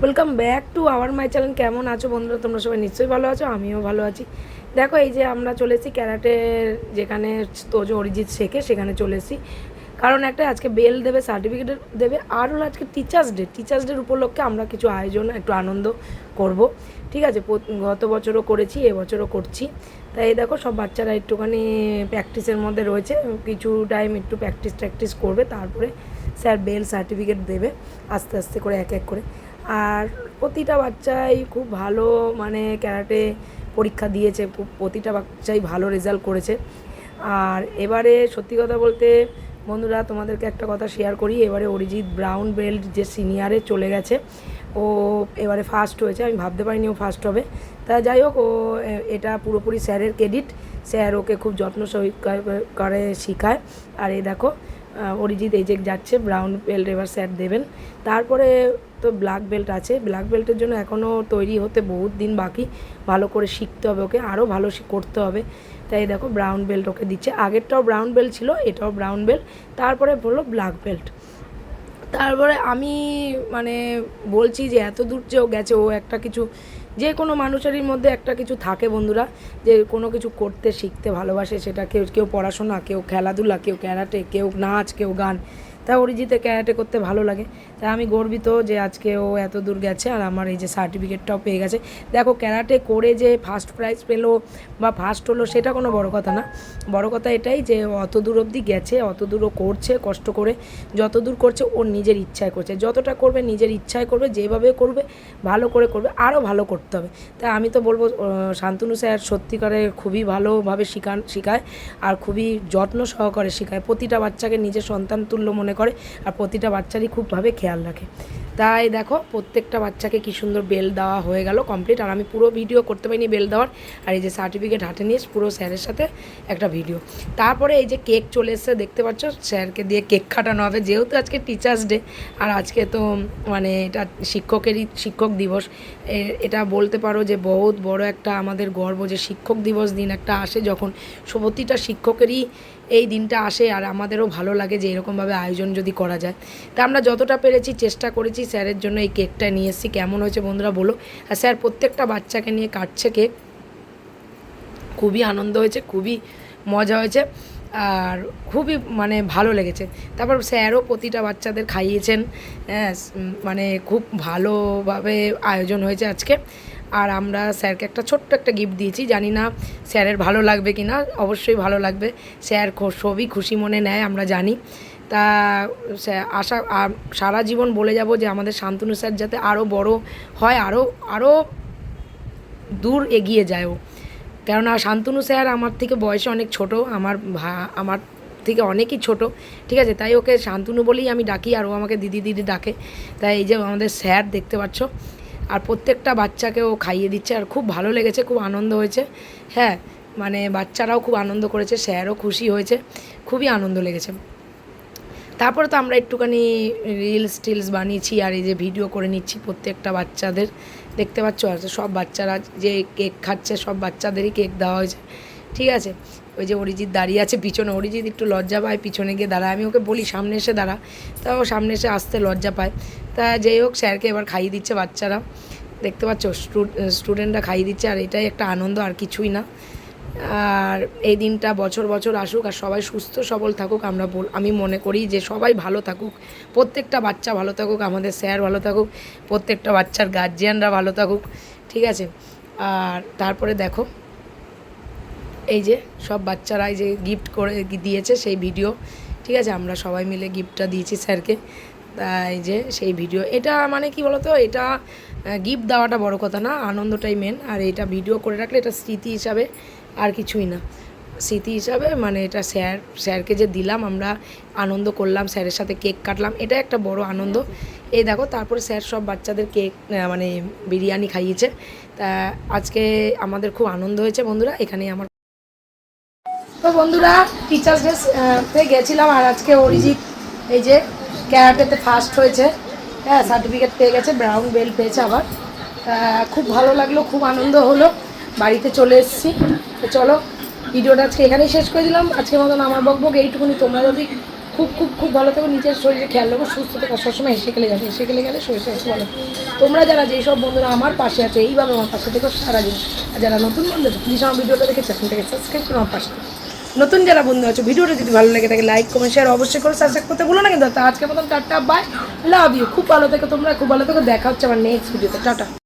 Welcome back to our my channel কেমন আছো বন্ধুরা? তোমরা সবাই নিশ্চয়ই ভালো আছো, আমিও ভালো আছি। দেখো, এই যে আমরা চলেছি ক্যারাটের যেখানে তোজো অরিজিৎ শেখে, সেখানে চলে এসেছি। কারণ একটা আজকে বেল দেবে সার্টিফিকেট দেবে, আর হলো আজকে টিচার্স ডে টিচার্স ডের উপলক্ষে আমরা কিছু আয়োজন, একটু আনন্দ করব। ঠিক আছে গত বছরও করেছি, এবছরও করছি। তাই দেখো, সব বাচ্চারা একটুখানি প্র্যাকটিসের মধ্যে রয়েছে। কিছু টাইম একটু প্র্যাকটিস ট্র্যাকটিস করবে, তারপরে স্যার বেল সার্টিফিকেট দেবে, আস্তে আস্তে করে, এক এক করে। আর প্রতিটা বাচ্চাই খুব ভালো মানে ক্যারাটে পরীক্ষা দিয়েছে প্রতিটা বাচ্চাই ভালো রেজাল্ট করেছে। আর এবারে সত্যি কথা বলতে, বন্ধুরা, তোমাদেরকে একটা কথা শেয়ার করি। এবারে অরিজিৎ ব্রাউন বেল্ট যে সিনিয়রে চলে গেছে, ও এবারে ফার্স্ট হয়েছে। আমি ভাবতে পারিনি ও ফার্স্ট হবে। তা যাই হোক, ও এটা পুরোপুরি স্যারের ক্রেডিট স্যার ওকে খুব যত্ন সহকারে, করে শেখায়। আর এই দেখো অরিজিৎ যে যাচ্ছে ব্রাউন বেল্ট এবার স্যার দেবেন। তারপরে তো ব্ল্যাক বেল্ট আছে। ব্ল্যাক বেল্টের জন্য এখনও তৈরি হতে বহুত দিন বাকি। ভালো করে শিখতে হবে ওকে আরও ভালো করতে হবে। তাই দেখো ব্রাউন বেল্ট ওকে দিচ্ছে। আগেরটাও ব্রাউন বেল্ট ছিল, এটাও ব্রাউন বেল্ট তারপরে বলল ব্ল্যাক বেল্ট তারপরে আমি মানে বলছি যে এত দূর যে ও গেছে, ও একটা কিছু যে কোনো মানুষেরই মধ্যে একটা কিছু থাকে বন্ধুরা, যে কোনো কিছু করতে, শিখতে ভালোবাসে, সেটা কেউ কেউ পড়াশোনা, কেউ খেলাধুলা, কেউ ক্যারাটে, কেউ নাচ, কেউ গান তা অরিজিতে ক্যারাটে করতে ভালো লাগে। তাই আমি গর্বিত যে আজকে ও এত দূর গেছে আর আমার এই যে সার্টিফিকেটটাও পেয়ে গেছে। দেখো, ক্যারাটে করে যে ফার্স্ট প্রাইজ পেল বা ফার্স্ট হলো সেটা কোনো বড় কথা না। বড় কথা এটাই যে অত দূর অবধি গেছে, অত দূরও করছে, কষ্ট করে যত দূর করছে ওর নিজের ইচ্ছায় করছে। যতটা করবে নিজের ইচ্ছায় করবে, যেভাবে করবে, ভালো করে করবে, আরও ভালো করতে হবে। তাই আমি তো বলব শান্তনু স্যার সত্যিকারে খুবই ভালোভাবে শিখান, শেখায় আর খুবই যত্ন সহকারে শেখায়। প্রতিটা বাচ্চাকে নিজের সন্তান তুল্য মনে করে আর প্রতিটা বাচ্চারই খুবভাবে খেয়াল রাখে। তাই দেখো প্রত্যেকটা বাচ্চাকে কি সুন্দর বেল দেওয়া হয়ে গেল কমপ্লিট আর আমি পুরো ভিডিও করতে পারিনি বেল দেওয়ার। আর এই যে সার্টিফিকেট হাতে নিয়ে পুরো স্যারের সাথে একটা ভিডিও তারপরে এই যে কেক চলে এসছে, দেখতে পাচ্ছ? স্যারকে দিয়ে কেক কাটানো হবে। যেহেতু আজকে টিচার্স ডে আর আজকে তো মানে এটা শিক্ষকেরই শিক্ষক দিবস এটা বলতে পারো যে বহুত বড় একটা আমাদের গর্ব যে শিক্ষক দিবস দিন একটা আসে যখন প্রতিটা শিক্ষকেরই এই দিনটা আসে। আর আমাদেরও ভালো লাগে যে এরকমভাবে আয়োজন যদি করা যায়। তা আমরা যতটা পেরেছি, চেষ্টা করেছি স্যারের জন্য এই কেকটা নিয়ে এসেছি। কেমন হয়েছে বন্ধুরা বলো? আর স্যার প্রত্যেকটা বাচ্চাকে নিয়ে কাটছে কেক। খুবই আনন্দ হয়েছে, খুবই মজা হয়েছে আর খুবই মানে ভালো লেগেছে। তারপর স্যারও প্রতিটা বাচ্চাদের খাইয়েছেন। হ্যাঁ মানে খুব ভালোভাবে আয়োজন হয়েছে আজকে। আর আমরা স্যারকে একটা ছোট্ট একটা গিফট দিয়েছি। জানি না স্যারের ভালো লাগবে কি না অবশ্যই ভালো লাগবে। স্যার সবই খুশি মনে নেয়, আমরা জানি। তা আশা সারা জীবন বলে যাব যে আমাদের শান্তনু স্যার যাতে আরও বড় হয় আরও আরও দূর এগিয়ে যায় ও। কেননা শান্তনু স্যার আমার থেকে বয়সে অনেক ছোট, আমার আমার থেকে অনেকই ছোট, ঠিক আছে? তাই ওকে শান্তনু বলেই আমি ডাকি, আর ও আমাকে দিদি দিদি ডাকে। তাই এই যে আমাদের স্যার দেখতে পাচ্ছ, আর প্রত্যেকটা বাচ্চাকে ও খাইয়ে দিচ্ছে, আর খুব ভালো লেগেছে, খুব আনন্দ হয়েছে। হ্যাঁ মানে বাচ্চারাও খুব আনন্দ করেছে, স্যারও খুশি হয়েছে, খুবই আনন্দ লেগেছে। তারপরে তো আমরা একটুখানি রিলস টিলস বানিয়েছি আর এই যে ভিডিও করে নিচ্ছি প্রত্যেকটা বাচ্চাদের। দেখতে পাচ্ছ, আর সব বাচ্চারা যে কেক খাচ্ছে, সব বাচ্চাদেরই কেক দেওয়া হয়েছে। ঠিক আছে? ওই যে অরিজিৎ দাঁড়িয়ে আছে পিছনে। অরিজিৎ একটু লজ্জা পায়, পিছনে গিয়ে দাঁড়ায়। আমি ওকে বলি, সামনে এসে দাঁড়া। তাও সামনে এসে আসতে লজ্জা পায়। তা যাই হোক, স্যারকে এবার খাইয়ে দিচ্ছে বাচ্চারা। দেখতে পাচ্ছ স্টুডেন্টরা খাইয়ে দিচ্ছে, আর এটাই একটা আনন্দ, আর কিছুই না। আর এই দিনটা বছর বছর আসুক আর সবাই সুস্থ সবল থাকুক, আমরা বল, আমি মনে করি যে সবাই ভালো থাকুক। প্রত্যেকটা বাচ্চা ভালো থাকুক, আমাদের স্যার ভালো থাকুক, প্রত্যেকটা বাচ্চার গার্জিয়ানরা ভালো থাকুক, ঠিক আছে? আর তারপরে দেখো, এই যে সব বাচ্চারা যে গিফট করে, দিয়েছে সেই ভিডিও ঠিক আছে? আমরা সবাই মিলে গিফটটা দিয়েছি স্যারকে। তাই যে সেই ভিডিও এটা মানে কি বলতো? এটা গিফট দেওয়াটা বড় কথা না, আনন্দটাই মেন আর এটা ভিডিও করে রাখলে এটা স্মৃতি হিসাবে আর কিছুই না। স্মৃতি হিসাবে মানে এটা স্যার, স্যারকে যে দিলাম, আমরা আনন্দ করলাম, স্যারের সাথে কেক কাটলাম, এটা একটা বড় আনন্দ। এই দেখো, তারপরে স্যার সব বাচ্চাদের কেক মানে বিরিয়ানি খাইয়েছে। তা আজকে আমাদের খুব আনন্দ হয়েছে বন্ধুরা, এখানেই আমার তো বন্ধুরা টিচার্স ডে গেছিলাম আর আজকে অরিজিৎ, এই যে ক্যারাটেতে ফার্স্ট হয়েছে। হ্যাঁ সার্টিফিকেট পেয়ে গেছে ব্রাউন বেল্ট পেয়েছে আবার। খুব ভালো লাগল, খুব আনন্দ হলো। বাড়িতে চলে এসেছি। তো চলো, ভিডিওটা আজকে এখানেই শেষ করে দিলাম। আজকের মতন আমার বকবক এইটুকুনি তোমরা যদি খুব খুব খুব ভালো থেকো, নিজের শরীরে খেয়াল রাখো, সুস্থ থেকো সবসময় হেসে খেলে যাবে, হেসে খেলে গেলে শরীরটা একটু ভালো। তোমরা যারা যেসব বন্ধুরা আমার পাশে আছে এইভাবে আমার পাশে থেকো সারাদিন আর যারা নতুন বন্ধু আছে প্লিজ আমার ভিডিওটা দেখে চ্যানেলটাকে সাবস্ক্রাইব করো আমার পাশে নতুন যারা বন্ধু আছে, ভিডিওটা যদি ভালো লাগে থাকে লাইক কমেন্ট শেয়ার অবশ্যই করে সাবস্ক্রাইব করতে ভুলো না কিন্তু। আজকে মতন টাটা বাই লাভ ইউ খুব ভালো থেকো তোমরা, খুব ভালো থেকো, দেখা হচ্ছে আমার নেক্সট ভিডিওতে টাটা।